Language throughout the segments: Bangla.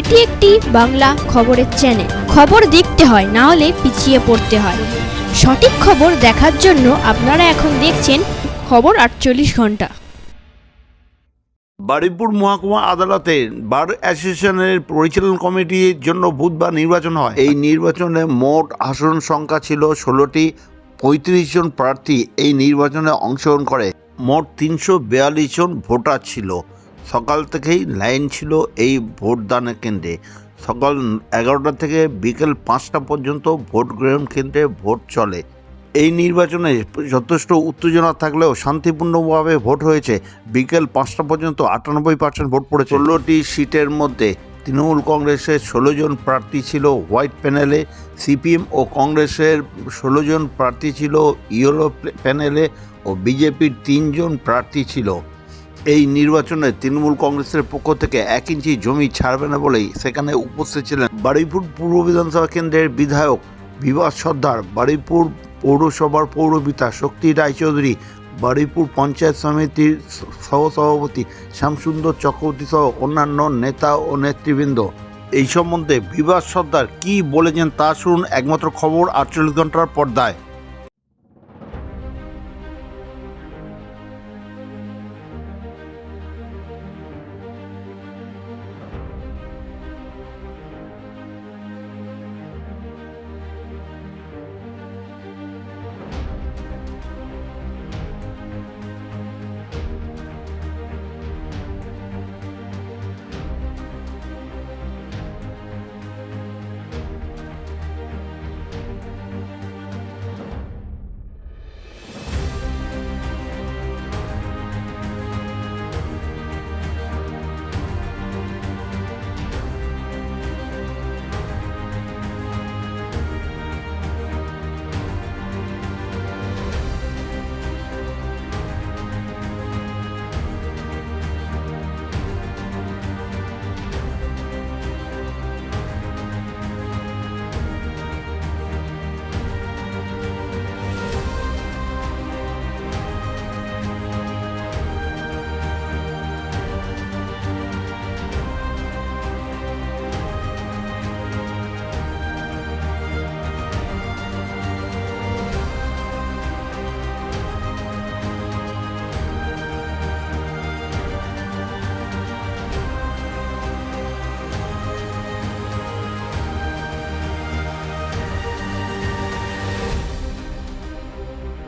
এটি একটি বাংলা খবরের চ্যানেল খবর দেখতে হয়, না হলে পিছিয়ে পড়তে হয়। সঠিক খবর দেখার জন্য আপনারা এখন দেখছেন খবর আটচল্লিশ ঘণ্টা। বারুইপুর মহকুমা আদালতে বার অ্যাসোসিয়েশনের পরিচালন কমিটির জন্য বুধবার নির্বাচন হয়। এই নির্বাচনে মোট আসন সংখ্যা ছিল ষোলোটি, পঁয়ত্রিশ জন প্রার্থী এই নির্বাচনে অংশগ্রহণ করে। মোট তিনশো বিয়াল্লিশ জন ভোটার ছিল। সকাল থেকেই লাইন ছিল এই ভোটদানের কেন্দ্রে। সকাল এগারোটা থেকে বিকেল পাঁচটা পর্যন্ত ভোট গ্রহণ কেন্দ্রে ভোট চলে। এই নির্বাচনে যথেষ্ট উত্তেজনা থাকলেও শান্তিপূর্ণভাবে ভোট হয়েছে। বিকেল পাঁচটা পর্যন্ত আটানব্বই পার্সেন্ট ভোট পড়েছে। ষোলোটি সিটের মধ্যে তৃণমূল কংগ্রেসের ষোলো জন প্রার্থী ছিল হোয়াইট প্যানেলে, সিপিএম ও কংগ্রেসের ষোলো জন প্রার্থী ছিল ইয়েলো প্যানেলে ও বিজেপির তিনজন প্রার্থী ছিল। এই নির্বাচনে তৃণমূল কংগ্রেসের পক্ষ থেকে এক ইঞ্চি জমি ছাড়বে না বলেই সেখানে উপস্থিত ছিলেন বারুইপুর পূর্ব বিধানসভা কেন্দ্রের বিধায়ক বিভাস সর্দার, বারুইপুর পৌরসভার পৌরপিতা শক্তি রায়চৌধুরী, বারুইপুর পঞ্চায়েত সমিতির সহসভাপতি শ্যামসুন্দর চক্রবর্তী সহ অন্যান্য নেতা ও নেতৃবৃন্দ। এই সম্বন্ধে বিভাস সর্দার কি বলেছেন তা শুনুন একমাত্র খবর আটচল্লিশ ঘণ্টার পর্দায়।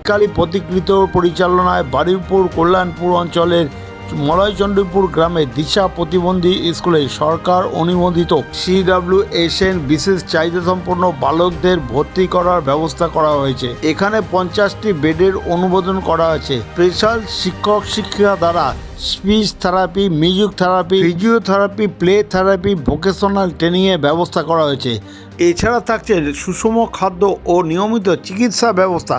কালী প্রতিকৃত পরিচালনায় বারুইপুর কল্যাণপুর অঞ্চলের মলয়চন্ডীপুর গ্রামে দিশা প্রতিবন্ধী স্কুলে সরকার অনুমোদিত। সিডাব্লিউ এসএন বিশেষ চাহিদা সম্পন্ন বালকদের ভর্তি করার ব্যবস্থা করা হয়েছে। এখানে পঞ্চাশটি বেডের অনুমোদন করা হয়েছে স্পেশাল শিক্ষক শিক্ষিকা দ্বারা speech therapy, music therapy, physiotherapy, play therapy, vocational ট্রেনিংয়ের ব্যবস্থা করা হয়েছে। এছাড়া থাকছে সুষম খাদ্য ও নিয়মিত চিকিৎসা ব্যবস্থা।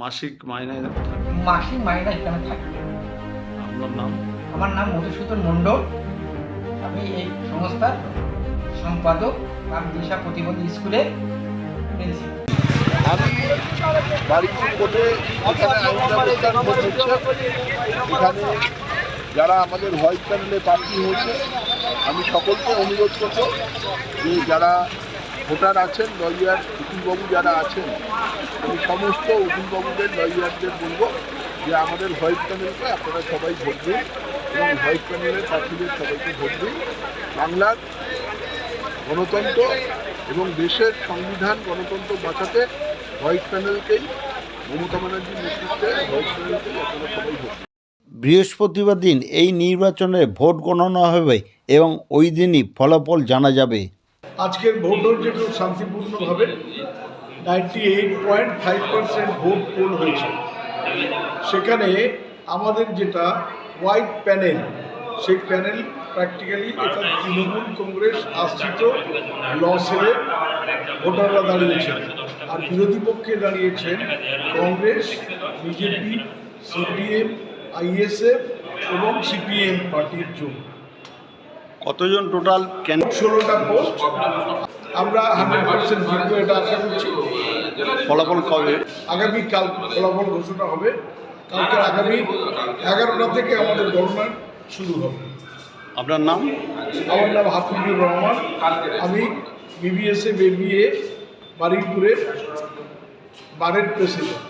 মাসিক মাইনে মাসিক মাইনা এখানে থাকবে আপনার নাম? আমার নাম মধুসূদন মণ্ডল। আমি এই সংস্থার সম্পাদক রাম দিশা প্রতিবন্ধী স্কুলে প্রিন্সিপাল। আমি বাড়িপুর কোর্টে এখানে আইন ব্যবস্থা নিয়ে হচ্ছে। এখানে যারা আমাদের হোয়াইট প্যানেলে প্রার্থী হয়েছে আমি সকলকে অনুরোধ করব যে যারা ভোটার আছেন লয়ার উকিলবাবু যারা আছেন আমি সমস্ত উকিলবাবুদের লয়ারদের বলব যে আমাদের হোয়াইট প্যানেলকে আপনারা সবাই ভোট দিন এবং হোয়াইট প্যানেলের প্রার্থীদের সবাইকে ভোট দিন বাংলার গণতন্ত্র এবং দেশের সংবিধান, গণতন্ত্র বাঁচাতে হোয়াইট প্যানেলকেই মমতা ব্যানার্জির নেতৃত্বে হোয়াইট প্যানেলকেই আপনারা সবাই ভোট। বৃহস্পতিবার দিন এই নির্বাচনে ভোট গণনা হবে এবং ওই দিনই ফলাফল জানা যাবে আজকের ভোট হচ্ছে খুব শান্তিপূর্ণভাবে ninety eight point five percent vote poll হয়েছে। সেখানে আমাদের যেটা হোয়াইট প্যানেল সেই প্যানেল প্র্যাকটিক্যালি এটা তৃণমূল কংগ্রেস আশ্রিত ল ভোটাররা দাঁড়িয়েছেন। আর বিরোধী পক্ষে দাঁড়িয়েছেন কংগ্রেস, বিজেপি, সিপিএম, আইএসএফ এবং সিপিএম পার্টির জোট। কতজন টোটাল ক্যান ষোলোটা পোস্ট আমরা হান্ড্রেড পার্সেন্ট জিতবো এটা আশা করছি। ফলাফল কবে? আগামী কাল ফলাফল ঘোষণা হবে। কালকে আগামী এগারোটা থেকে আমাদের গণনা শুরু হবে। আপনার নাম? আমার নাম হাফিজুর রহমান। আমি বিবিএসএ বিবিএ বারিকপুরের বারের প্রেসিডেন্ট